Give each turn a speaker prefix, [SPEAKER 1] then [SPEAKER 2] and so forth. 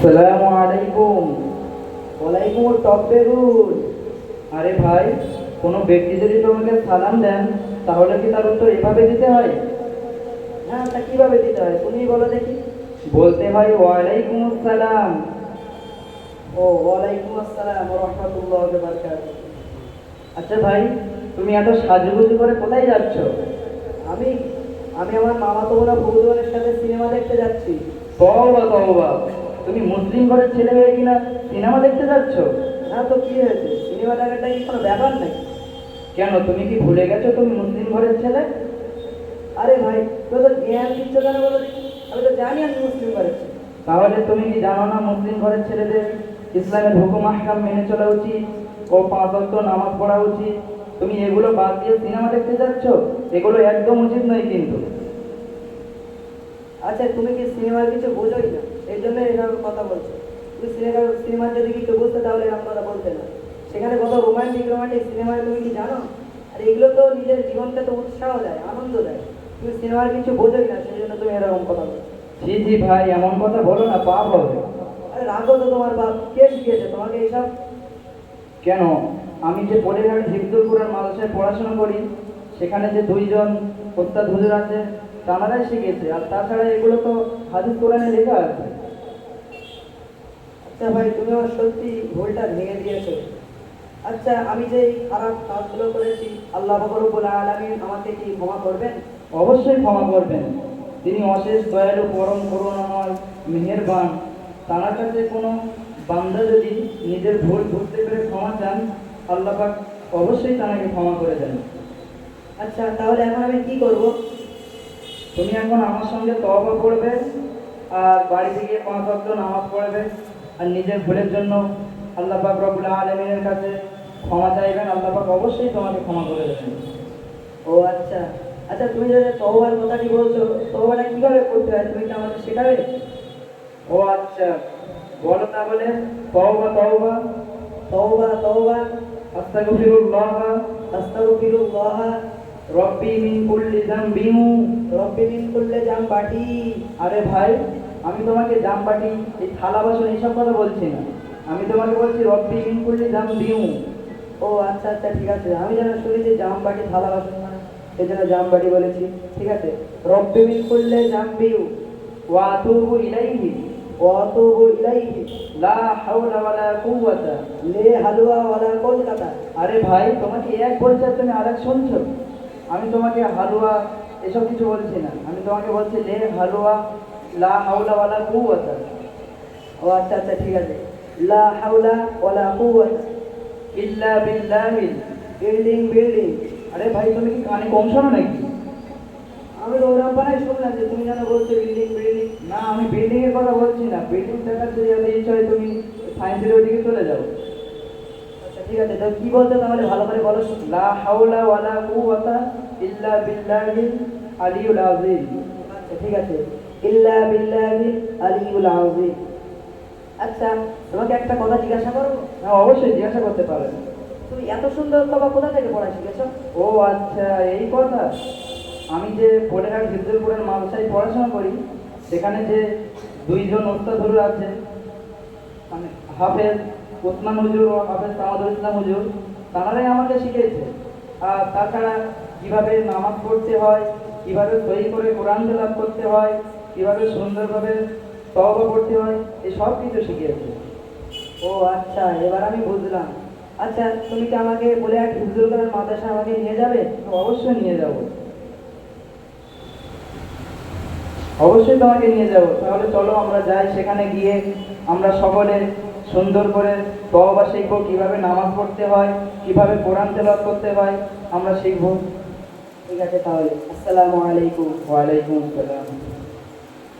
[SPEAKER 1] আসসালামু আলাইকুম।
[SPEAKER 2] ওয়ালাইকুম বেগুন
[SPEAKER 1] আরে ভাই, কোনো ব্যক্তি যদি তোমাকে সালাম দেন, তাহলে কি তার উত্তর এভাবে দিতে হয়?
[SPEAKER 2] হ্যাঁ তা কীভাবে দিতে হয়? তুমি বলো দেখি।
[SPEAKER 1] বলতে হয়, ওয়ালাইকুম আসসালাম।
[SPEAKER 2] ও, ওয়ালাইকুম আসসালাম, রহমতুল্লাহ বারকাত
[SPEAKER 1] আচ্ছা ভাই, তুমি এত সাজুগুজু করে কোথায় যাচ্ছ?
[SPEAKER 2] আমি আমি আমার মামাতো বোনা বৌদনের সাথে সিনেমা দেখতে যাচ্ছি।
[SPEAKER 1] তওবা তওবা। তুমি মুসলিম ঘরের ছেলে মেয়ে কিনা সিনেমা দেখতে যাচ্ছ?
[SPEAKER 2] হ্যাঁ তো, কি হয়েছে? সিনেমা দেখাটা কি কোনো ব্যাপার নাকি?
[SPEAKER 1] কেন, তুমি কি ভুলে গেছো তুমি মুসলিম ঘরের ছেলে?
[SPEAKER 2] আরে ভাই তো জ্ঞান দিচ্ছ কেন বলো আমি তো জানি আমি মুসলিম করেছি
[SPEAKER 1] তাহলে তুমি কি জানো না মুসলিম ঘরের ছেলেদের ইসলামের হুকুম আহকাম মেনে চলা উচিত? ও পাঁচ অক্ট নামাজ পড়া উচিত? তুমি এগুলো বাদ দিয়ে সিনেমা দেখতে যাচ্ছ? এগুলো একদম উচিত নয় কিন্তু।
[SPEAKER 2] আচ্ছা তুমি কি সিনেমার কিছু বোঝোই না? এই জন্য এরকম কথা বলছো। তুমি সিনেমা সিনেমার যদি কিছু বুঝতে তাহলে এরকম কথা বলতে না। সেখানে কত রোমান্টিক রোমান্টিক সিনেমায় তুমি কি জানো? আর এগুলো তো নিজের জীবনকে তো উৎসাহ দেয় আনন্দ দেয়। তুমি সিনেমার কিছু বোঝোই না সেই জন্য তুমি এরকম কথা বলছো।
[SPEAKER 1] জি জি ভাই এমন কথা বলো না পাপ হবে।
[SPEAKER 2] আরে রাখো তো তোমার বাপ কে শিখিয়েছে তোমাকে এইসব
[SPEAKER 1] কেন? আমি যে পরিহার হিফজুল কোরআন মাদ্রাসায় পড়াশোনা করি সেখানে যে দুইজন ওস্তাদ হুজুর আছে তানারাই শিখেছে। আর তাছাড়া এগুলো তো হাদিস কোরআনে লেখা আছে।
[SPEAKER 2] আচ্ছা ভাই তুমি আমার সত্যি ভুলটা ভেঙে দিয়েছ। আচ্ছা আমি যে খারাপ কাজগুলো করেছি আল্লাহ বকরবুল আলমিন আমাকে কি ক্ষমা করবেন?
[SPEAKER 1] অবশ্যই ক্ষমা করবেন। তিনি অশেষ দয়ালু পরম করুণাময় মেহেরবান। তার কাছে কোনো বান্দা যদি নিজের ভুল বুঝতে পেরে ক্ষমা চান আল্লাহ পাক অবশ্যই তাকে ক্ষমা করে দেন।
[SPEAKER 2] আচ্ছা তাহলে এখন আমি কি করব?
[SPEAKER 1] তুমি এখন আমার সঙ্গে তওবা করবে আর বাড়িতে গিয়ে পাঁচ অক্ট নামাজ পড়বে। আর নিজের ভুলের জন্য আল্লাহ পাক রবুল আলমিনের কাছে ক্ষমা চাইবেন, আল্লাহ পাক অবশ্যই তোমাকে ক্ষমা করে দেবেন।
[SPEAKER 2] ও আচ্ছা আচ্ছা তুমি যে তহবার কথাটি বলছো তহবাটা কীভাবে করতে হয়? তুমি কি আমাকে শেখাবে?
[SPEAKER 1] ও আচ্ছা বলো তাহলে, তওবা তওবা
[SPEAKER 2] তহবা তহবা
[SPEAKER 1] আস্তাগফিরুল্লাহ
[SPEAKER 2] আস্তাগফিরুল্লাহ,
[SPEAKER 1] রব্বি মিন কুল্লি যামবিন,
[SPEAKER 2] রব্বি মিন কুল্লি জামবাটি
[SPEAKER 1] আরে ভাই আমি তোমাকে জামবাটি, এই থালা বাসন এইসব কথা বলছি না। আমি তোমাকে বলছি, রব্বি মিন কুল্লি যামবিন
[SPEAKER 2] ও আচ্ছা আচ্ছা ঠিক আছে। আমি যেন শুনেছি জামবাটি, থালা বাসন মানে সেই জন্য জামবাটি বলেছি, ঠিক আছে? রব্বি মিন কুল্লি জামবিউ।
[SPEAKER 1] ওয়া আতুবু ইলাইহি
[SPEAKER 2] ওয়াতুবু ইলাইহি।
[SPEAKER 1] লা হাওলা ওয়ালা কুওয়াতা,
[SPEAKER 2] লে হালুয়া ওয়ালা কলকাতা।
[SPEAKER 1] আরে ভাই, তোমাকে এক বলছে তুমি আরেক শুনছো? আমি তোমাকে হালুয়া এসব কিছু বলছি না। আমি তোমাকে বলছি, লে হালুয়া লা হাওলা ওয়ালা কুওয়াতা।
[SPEAKER 2] ও আচ্ছা আচ্ছা ঠিক আছে। লা হাওলা ওয়ালা কুওয়াতা
[SPEAKER 1] ইল্লা বিল্লাহিল
[SPEAKER 2] বিল্ডিং বিল্ডিং।
[SPEAKER 1] আরে ভাই, তুমি কি কানে কম শোনো নাকি?
[SPEAKER 2] আমি তো ওরকম বানাই শুনলাম যে তুমি যেন বলছো বিল্ডিং বিল্ডিং।
[SPEAKER 1] না, আমি বিল্ডিং এর কথা বলছি না। বিল্ডিং দেখার যদি এত ইচ্ছা হয় তুমি সায়েন্সের ওইদিকে চলে যাও।
[SPEAKER 2] আচ্ছা ঠিক আছে, তো কি বলতে তাহলে ভালো করে বলো?
[SPEAKER 1] লা হাওলা ওয়ালা কুওয়াতা ইল্লা বিল্লাহিল আলিউল আযীম।
[SPEAKER 2] আচ্ছা ঠিক আছে। ইল্লা বিল্লাহি আলিউল আযীম। আচ্ছা তোমাকে একটা কথা জিজ্ঞাসা করব?
[SPEAKER 1] হ্যাঁ অবশ্যই জিজ্ঞাসা করতে পারেন।
[SPEAKER 2] তুমি এত সুন্দর বাবা কোথা থেকে পড়া শিখেছো?
[SPEAKER 1] ও আচ্ছা এই কথা। আমি যে পোলেহাট হিফজুলপুরের মালসায় পড়াশোনা করি সেখানে যে দুইজন ওস্তাদ হুজুর আছে মানে হাফেজ ওসমান হুজুর ও হাফেজ সামাদুল ইসলাম হুজুর তারাই আমাকে শিখিয়েছে। আর তাছাড়া কীভাবে নামাজ পড়তে হয় কীভাবে সহি করে কোরআন তেলাপ করতে হয় কীভাবে সুন্দরভাবে তওবা পড়তে হয়, এই সব কিছু শিখিয়েছে।
[SPEAKER 2] ও আচ্ছা এবার আমি বুঝলাম। আচ্ছা তুমি কি আমাকে বলে এক হিজুল করার মাদ্রাসা আমাকে নিয়ে যাবে?
[SPEAKER 1] অবশ্যই নিয়ে যাব। অবশ্যই তোমাকে নিয়ে যাব। তাহলে চলো আমরা যাই সেখানে গিয়ে আমরা সকলে সুন্দর করে তওবা শিখব, কীভাবে নামাজ পড়তে হয়, কীভাবে কোরআন তেলাওয়াত করতে হয়, আমরা শিখব।
[SPEAKER 2] ঠিক আছে তাহলে। আসসালামু আলাইকুম।
[SPEAKER 1] ওয়ালাইকুম আসসালাম।